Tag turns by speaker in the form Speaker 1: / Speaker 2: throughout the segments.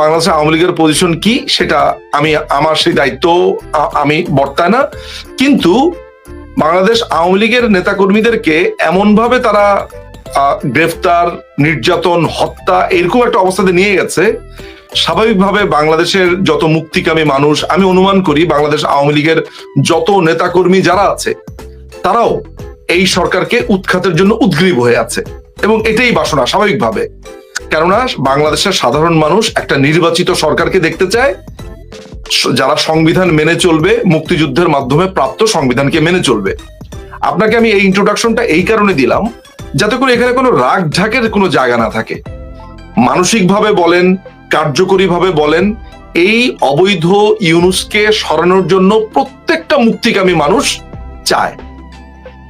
Speaker 1: বাংলাদেশ আওয়ামী লীগের পজিশন কি, সেটা আমি, আমার সেই দায়িত্ব আমি বর্তায় না। কিন্তু বাংলাদেশ আওয়ামী লীগের নেতাকর্মীদেরকে এমন ভাবে তারা গ্রেফতার, নির্যাতন, হত্যা এরকম একটা অবস্থাতে নিয়ে গেছে। স্বাভাবিকভাবে বাংলাদেশের যত মুক্তিকামী মানুষ, আমি অনুমান করি বাংলাদেশ আওয়ামী লীগের যত নেতাকর্মী যারা আছে, তারাও এই সরকারকে উৎখাতের জন্য উদ্গ্রীব হয়ে আছে। এবং এটাই বাসনা, স্বাভাবিকভাবে। কেননা বাংলাদেশের সাধারণ মানুষ একটা নির্বাচিত সরকারকে দেখতে চায় যারা সংবিধান মেনে চলবে, মুক্তিযুদ্ধের মাধ্যমে প্রাপ্ত সংবিধানকে মেনে চলবে। আপনাকে আমি এই ইন্ট্রোডাকশনটা এই কারণে দিলাম, যাতে করে এখানে কোনো রাগ ঢাকের কোনো জায়গা না থাকে। মানসিকভাবে বলেন, কার্যকরীভাবে বলেন, এই অবৈধ ইউনুসকে সরানোর জন্য প্রত্যেকটা মুক্তিকামী মানুষ চায়।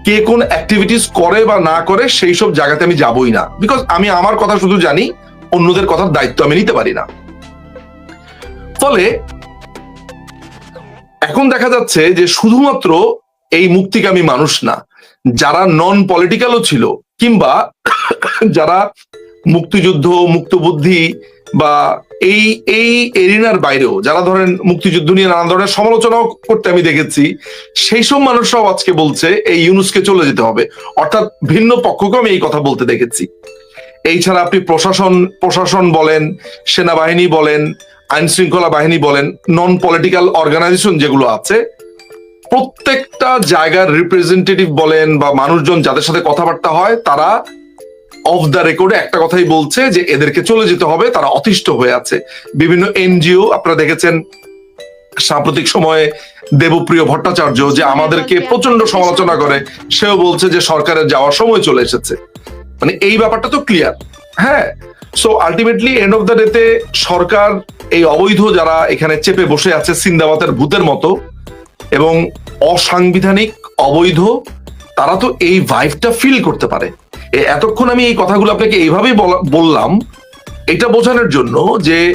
Speaker 1: কে কোন অ্যাক্টিভিটিস করে বা না করে সেই সব জায়গাতে আমি যাবই না। বিকজ আমি আমার কথা শুধু জানি, অন্যদের কথার দায়িত্ব আমি নিতে পারি না। ফলে এখন দেখা যাচ্ছে যে শুধুমাত্র এই মুক্তিকামী মানুষ না, যারা নন পলিটিক্যালও ছিল, কিংবা যারা মুক্তিযুদ্ধ, মুক্তবুদ্ধি বা এই এই এরিনার বাইরেও যারা ধরেন মুক্তিযুদ্ধ নিয়ে নানা ধরনের সমালোচনাও করতে আমি দেখেছি সেই সব মানুষরাও আজকে বলছে এই ইউনুসকে চলে যেতে হবে। অর্থাৎ ভিন্ন পক্ষকে আমি এই কথা বলতে দেখেছি। এই ছাড়া আপনি প্রশাসন প্রশাসন বলেন, সেনাবাহিনী বলেন আইন শৃঙ্খলা বাহিনী বলেন নন পলিটিক্যাল অর্গানাইজেশন যেগুলো আছে, প্রত্যেকটা জায়গার রিপ্রেজেন্টেটিভ বলেন বা মানুষজন যাদের সাথে কথাবার্তা হয়, তারা অফ দ্য রেকর্ডে একটা কথাই বলছে যে এদেরকে চলে যেতে হবে তারা অতিষ্ঠ হয়ে আছে। বিভিন্ন এনজিও আপনারা দেখেছেন সাম্প্রতিক সময়ে দেবপ্রিয় ভট্টাচার্য যে আমাদেরকে প্রচণ্ড সমালোচনা করে সেও বলছে যে সরকারের যাওয়ার সময় চলে এসেছে। মানে এই ব্যাপারটা তো ক্লিয়ার হ্যাঁ? So ultimately end of the ডেতে সরকার এই অবৈধ যারা এখানে চেপে বসে আছে সিন্দাবাতের ভূতের মতো এবং অসাংবিধানিক অবৈধ তারা তো এই ভাইবটা ফিল করতে পারে। এতক্ষণ আমি এই কথাগুলো আপনাকে এইভাবেই বলা- বললাম, এটা বোঝানোর জন্য যে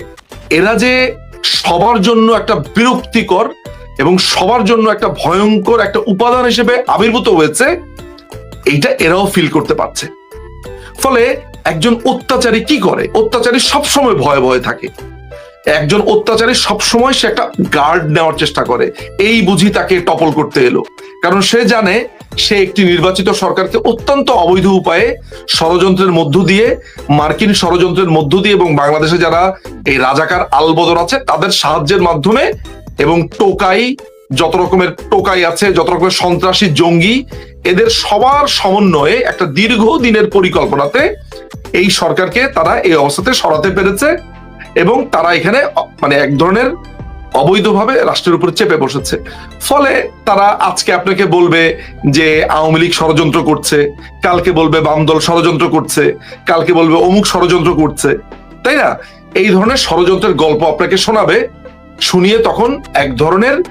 Speaker 1: এরা যে সবার জন্য একটা বিরক্তিকর এবং সবার জন্য একটা ভয়ঙ্কর একটা উপাদান হিসেবে আবির্ভূত হয়েছে, এইটা এরাও ফিল করতে পারছে। ফলে একজন অত্যাচারী কি করে? অত্যাচারী সবসময় ভয়ে ভয়ে থাকে। একজন অত্যাচারী সবসময় সে একটা গার্ড নেওয়ার চেষ্টা করে। এই বুঝি তাকে টপল করতে এলো। কারণ সে জানে সে একটি নির্বাচিত সরকারকে অত্যন্ত অবৈধ উপায়ে ষড়যন্ত্রের মধ্য দিয়ে, মার্কিন ষড়যন্ত্রের মধ্য দিয়ে এবং বাংলাদেশে যারা এই রাজাকার আলবদর আছে, তাদের সাহায্যের মাধ্যমে এবং টোকাই, যত রকমের টোকাই আছে, যত রকমের সন্ত্রাসী জঙ্গি, এদের সবার সমন্বয়ে একটা দীর্ঘ দিনের পরিকল্পনাতে এই সরকারকে তারা এই অবস্থাতে সরাতে পেরেছে এবং তারা এখানে মানে এক ধরনের অবৈধভাবে রাষ্ট্রের উপরে চেপে বসেছে। ফলে তারা আজকে আপনাকে বলবে যে আওয়ামী লীগ ষড়যন্ত্র করছে, কালকে বলবে বাম দল ষড়যন্ত্র করছে, কালকে বলবে অমুক ষড়যন্ত্র করছে। তাই না? এই ধরনের ষড়যন্ত্রের গল্প আপনাকে শোনাবে, শুনিয়ে তখন এক ধরনের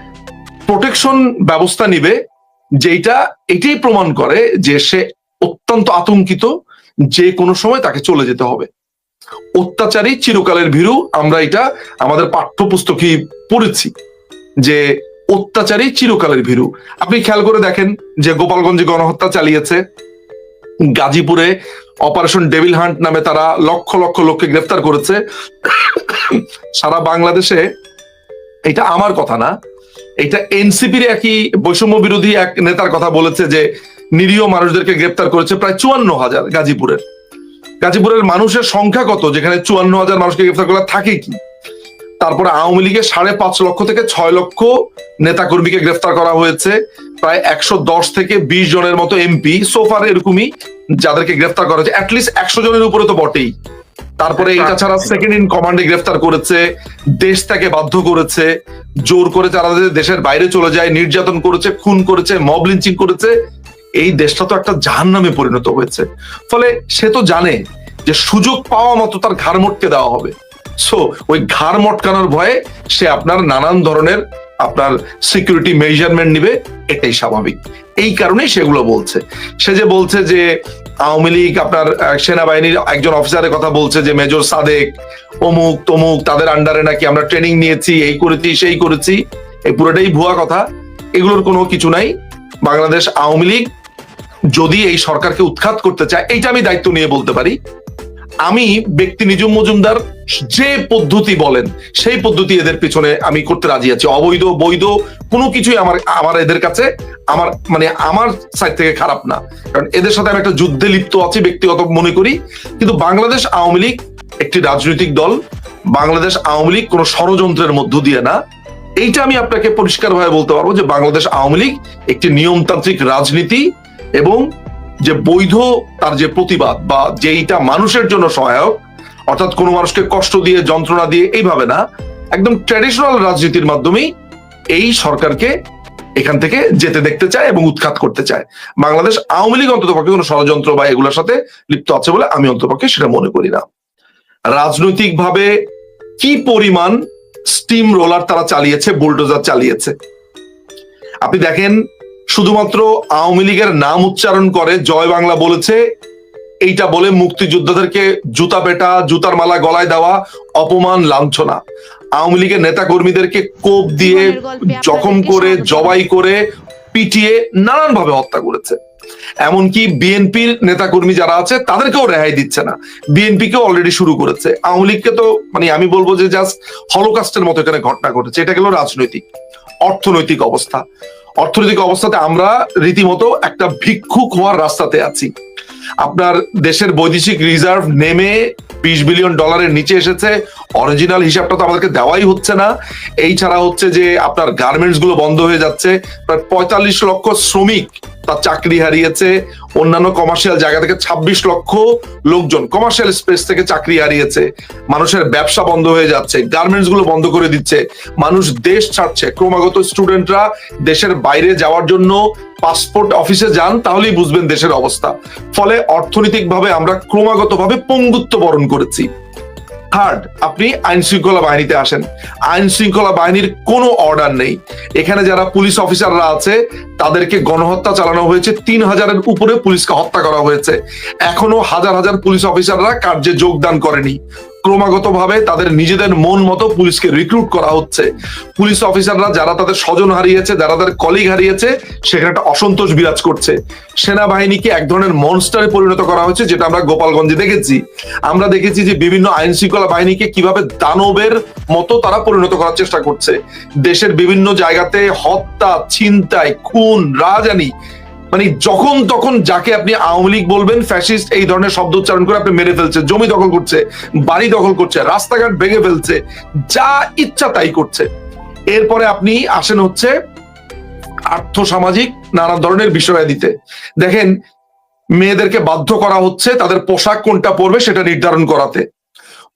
Speaker 1: প্রোটেকশন ব্যবস্থা নিবে যেটা এটাই প্রমাণ করে যে সে অত্যন্ত আতঙ্কিত যে কোনো সময় তাকে চলে যেতে হবে। অত্যাচারী চিরকালের ভীরু। আমরা এটা আমাদের পাঠ্যপুস্তকই পড়েছি যে অত্যাচারী চিরকালের ভীরু। আপনি খেয়াল করে দেখেন যে গোপালগঞ্জে গণহত্যা চালিয়েছে। গাজীপুরে অপারেশন ডেভিল হান্ট নামে তারা লক্ষ লক্ষ লোককে গ্রেফতার করেছে। সারা বাংলাদেশে এটা আমার কথা না, এটা এনসিপির একই বৈষম্য বিরোধী এক নেতার কথা বলেছে যে নিরীহ মানুষদেরকে গ্রেপ্তার করেছে প্রায় চুয়ান্ন হাজার গাজীপুরের। গাজীপুরের মানুষের সংখ্যা কত? যেখানে চুয়ান্ন হাজার মানুষকে গ্রেফতার করা থাকে কি? তারপরে আওয়ামী লীগের সাড়ে পাঁচ লক্ষ থেকে ছয় লক্ষ নেতাকর্মীকে গ্রেফতার করা হয়েছে। প্রায় একশো দশ থেকে বিশ জনের মতো এমপি। সোফার এরকমই যাদেরকে গ্রেফতার করা হয়েছে। অ্যাটলিস্ট একশো জনের উপরে তো বটেই। তারপরে এটা ছাড়া সেকেন্ড ইন কমান্ডে গ্রেফতার করেছে, দেশ থেকে বাধ্য করেছে, জোর করে যাতে দেশের বাইরে চলে যায়, নির্যাতন করেছে, খুন করেছে মব লিঞ্চিং করেছে এই দেশটা তো একটা জাহান নামে পরিণত হয়েছে। ফলে সে তো জানে যে সুযোগ পাওয়া মতো তার ঘাড় মটকে দেওয়া হবে। সো ওই ঘাড় মটকানোর ভয়ে সে আপনার নানান ধরনের আপনার সিকিউরিটি মেজারমেন্ট নিবে, এটাই স্বাভাবিক। এই কারণেই সেগুলো বলছে। সে যে বলছে যে আওয়ামী লীগ আপনার সেনাবাহিনীর একজন অফিসারের কথা বলছে যে মেজর সাদেক, অমুক তমুক তাদের আন্ডারে নাকি আমরা ট্রেনিং নিয়েছি, এই করেছি, সেই করেছি, এই পুরোটাই ভুয়া কথা। এগুলোর কোনো কিছু নাই। বাংলাদেশ আওয়ামী লীগ যদি এই সরকারকে উৎখাত করতে চায়, এইটা আমি দায়িত্ব নিয়ে বলতে পারি। আমি ব্যক্তি নিজুম মজুমদার যে পদ্ধতি বলেন, সেই পদ্ধতি এদের পিছনে আমি করতে রাজি আছি। অবৈধ, বৈধ, কোনো কিছুই আমার আমার এদের কাছে আমার মানে আমার সাইড থেকে খারাপ না। কারণ এদের সাথে আমি একটা যুদ্ধে লিপ্ত আছি, ব্যক্তিগত মনে করি। কিন্তু বাংলাদেশ আওয়ামী লীগ একটি রাজনৈতিক দল, বাংলাদেশ আওয়ামী লীগ কোনো ষড়যন্ত্রের মধ্য দিয়ে না। এইটা আমি আপনাকে পরিষ্কারভাবে বলতে পারব যে বাংলাদেশ আওয়ামী লীগ একটি নিয়মতান্ত্রিক রাজনীতি এবং যে বৈধ তার যে প্রতিবাদ বা যেইটা মানুষের জন্য সহায়ক, অর্থাৎ কোনো মানুষকে কষ্ট দিয়ে, যন্ত্রণা দিয়ে, এইভাবে না, একদম ট্র্যাডিশনাল রাজনীতির মাধ্যমেই এই সরকারকে এখান থেকে যেতে দেখতে চায় এবং উৎখাত করতে চায়। বাংলাদেশ আওয়ামী লীগ অন্ততপক্ষে কোনো ষড়যন্ত্র বা এগুলোর সাথে লিপ্ত আছে বলে আমি অন্ততপক্ষে সেটা মনে করি না। রাজনৈতিকভাবে কি পরিমাণ স্টিম রোলার তারা চালিয়েছে বুলডোজার চালিয়েছে? আপনি দেখেন শুধুমাত্র আওয়ামী লীগের নাম উচ্চারণ করে জয় বাংলা বলেছে এইটা বলে মুক্তিযোদ্ধাদেরকে জুতা পেটা জুতার মালা গলায় দেওয়া অপমান লাঞ্ছনা। আওয়ামী লীগের নেতা কর্মীদেরকে কোপ দিয়ে জখম করে জবাই করে পিটিয়ে নানান ভাবে হত্যা করেছে। এমনকি বিএনপির নেতাকর্মী যারা আছে তাদেরকেও রেহাই দিচ্ছে না। বিএনপি কে অলরেডি শুরু করেছে। আওয়ামী লীগকে তো মানে আমি বলব যে জাস্ট হলোকাস্টের মতো এখানে ঘটনা ঘটেছে। এটা গেল রাজনৈতিক অর্থনৈতিক অবস্থা। অর্থনৈতিক অবস্থাতে আমরা রীতিমতো একটা ভিক্ষুক হওয়ার রাস্তাতে আছি। আপনার দেশের বৈদেশিক রিজার্ভ নেমে বিশ বিলিয়ন ডলারের নিচে এসেছে। অরিজিনাল হিসাবটা তো আমাদেরকে দেওয়াই হচ্ছে না। এই ছাড়া হচ্ছে যে আপনার গার্মেন্টসগুলো বন্ধ হয়ে যাচ্ছে। প্রায় পঁয়তাল্লিশ লক্ষ শ্রমিক তার চাকরি হারিয়েছে। অন্যান্য কমার্শিয়াল জায়গা থেকে ২৬ লক্ষ লোকজন কমার্শিয়াল স্পেস থেকে চাকরি হারিয়েছে। মানুষের ব্যবসা বন্ধ হয়ে যাচ্ছে। গার্মেন্টসগুলো বন্ধ করে দিচ্ছে। মানুষ দেশ ছাড়ছে। ক্রমাগত স্টুডেন্টরা দেশের বাইরে যাওয়ার জন্য পাসপোর্ট অফিসে যান, তাহলেই বুঝবেন দেশের অবস্থা। ফলে অর্থনৈতিকভাবে আমরা ক্রমাগতভাবে পঙ্গুত্ব বরণ করেছি। থার্ড আপনি আইন শৃঙ্খলা বাহিনীতে আসেন। আইন শৃঙ্খলা বাহিনীর কোনো অর্ডার নেই। এখানে যারা পুলিশ অফিসাররা আছে, তাদেরকে গণহত্যা চালানো হয়েছে। তিন হাজারের উপরে পুলিশকে হত্যা করা হয়েছে। এখনও হাজার হাজার পুলিশ অফিসাররা কার্যে যোগদান করেনি। ক্রমাগতভাবে তাদের নিজেদের মন মতো পুলিশকে রিক্রুট করা হচ্ছে। পুলিশ অফিসাররা যারা তাদের স্বজন হারিয়েছে, যারা তাদের কলিগ হারিয়েছে, সেখানে একটা অসন্তোষ বিরাজ করছে। সেনাবাহিনীকে এক ধরনের মনস্টারে পরিণত করা হয়েছে, যেটা আমরা গোপালগঞ্জে দেখেছি। আমরা দেখেছি যে বিভিন্ন আইন শৃঙ্খলা বাহিনীকে কীভাবে দানবের মতো তারা পরিণত করার চেষ্টা করছে। দেশের বিভিন্ন জায়গাতে হত্যা, ছিনতাই, খুন, রাজানি মানে যখন তখন যাকে আপনি আওয়ামী লীগ বলবেন ফ্যাসিস্ট এই ধরনের শব্দ উচ্চারণ করে আপনি মেরে ফেলছে, জমি দখল করছে, বাড়ি দখল করছে, রাস্তাঘাট ভেঙে ফেলছে, যা ইচ্ছা তাই করছে। এরপরে আপনি আসেন হচ্ছে আর্থ সামাজিক নানা ধরনের বিষয় দিতে দেখেন, মেয়েদেরকে বাধ্য করা হচ্ছে তাদের পোশাক কোনটা পরবে সেটা নির্ধারণ করাতে।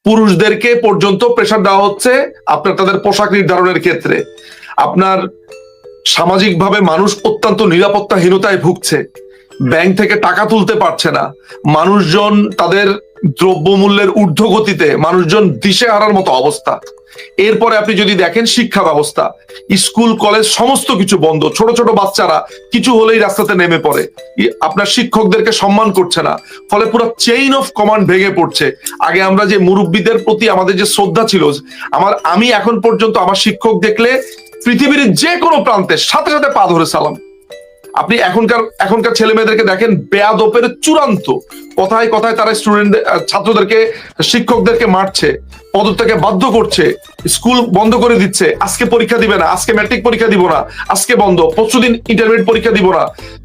Speaker 1: পুরুষদেরকে পর্যন্ত প্রেশার দেওয়া হচ্ছে আপনার তাদের পোশাক নির্ধারণের ক্ষেত্রে। আপনার সামাজিকভাবে মানুষ অত্যন্ত নিরাপত্তাহীনতায় ভুগছে। ব্যাংক থেকে টাকা তুলতে পারছে না। মানুষজন তাদের দ্রব্যমূল্যের ঊর্ধ্বগতিতে মানুষজন দিশে হারার মতো অবস্থা। এরপরে আপনি যদি দেখেন শিক্ষা ব্যবস্থা, স্কুল, কলেজ সমস্ত কিছু বন্ধ। ছোট ছোট বাচ্চারা কিছু হলেই রাস্তাতে নেমে পড়ে। আপনার শিক্ষকদেরকে সম্মান করছে না। ফলে পুরো চেইন অফ কমান্ড ভেঙে পড়ছে। আগে আমরা যে মুরব্বীদের প্রতি আমাদের যে শ্রদ্ধা ছিল, আমার, আমি এখন পর্যন্ত আমার শিক্ষক দেখলে পৃথিবীর যে কোনো প্রান্তে সাথে সাথে পা ধরে সালাম। আপনি এখনকার এখনকার ছেলে মেয়েদেরকে দেখেন বেয়াদপের চূড়ান্ত কথায় কথায় তারা স্টুডেন্ট ছাত্রদেরকে, শিক্ষকদেরকে মারছে, পদত্যাগে বাধ্য করছে স্কুল বন্ধ করে দিচ্ছে, আজকে পরীক্ষা দিবে না, আজকে ম্যাট্রিক পরীক্ষা দিব না, আজকে বন্ধ পরশুদিন ইন্টারমিডিয়েট পরীক্ষা দিব না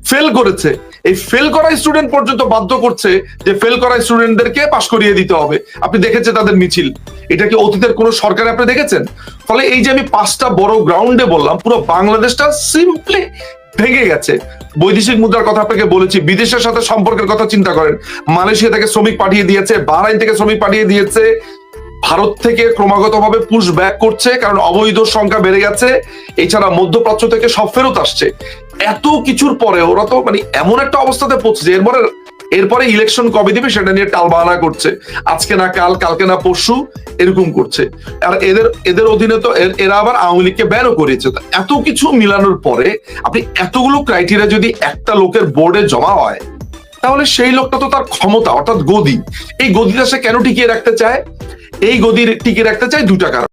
Speaker 1: ফেল করেছে। এই ফেল করা স্টুডেন্ট পর্যন্ত বাধ্য করছে যে ফেল করা স্টুডেন্টদেরকে পাশ করিয়ে দিতে হবে। আপনি দেখেছেন তাদের মিছিল। এটা কি অতীতের কোন সরকার আপনি দেখেছেন? ফলে এই যে আমি পাঁচটা বড় গ্রাউন্ডে বললাম, পুরো বাংলাদেশটা সিম্পলি ভেঙে গেছে। বৈদেশিক মুদ্রার কথা আপনাকে বলেছি, বিদেশের সাথে সম্পর্কের কথা চিন্তা করেন। মালয়েশিয়া থেকে শ্রমিক পাঠিয়ে দিয়েছে, বাহরাইন থেকে শ্রমিক পাঠিয়ে দিয়েছে। ভারত থেকে ক্রমাগতভাবে পুশ ব্যাক করছে, কারণ অবৈধ সংখ্যা বেড়ে গেছে। এছাড়া মধ্যপ্রাচ্য থেকে সব ফেরত আসছে। এত কিছুর পরে ওরা তো মানে এমন একটা অবস্থাতে পৌঁছেছে এরপরে এরপরে ইলেকশন কবে দিবে সেটা নিয়ে টালবাহানা করছে। আজকে না কাল, কালকে না পরশু, এরকম করছে। আর এদের এদের অধীনে তো এরা আবার আওয়ামী লীগকে ব্যানও করেছে এত কিছু মিলানোর পরে আপনি এতগুলো ক্রাইটেরিয়া যদি একটা লোকের বোর্ডে জমা হয় তাহলে সেই লোকটা তো তার ক্ষমতা, অর্থাৎ গদি। এই গদিটা সে কেন টিকিয়ে রাখতে চায়? এই গদির টিকিয়ে রাখতে চায় দুটা কারণ।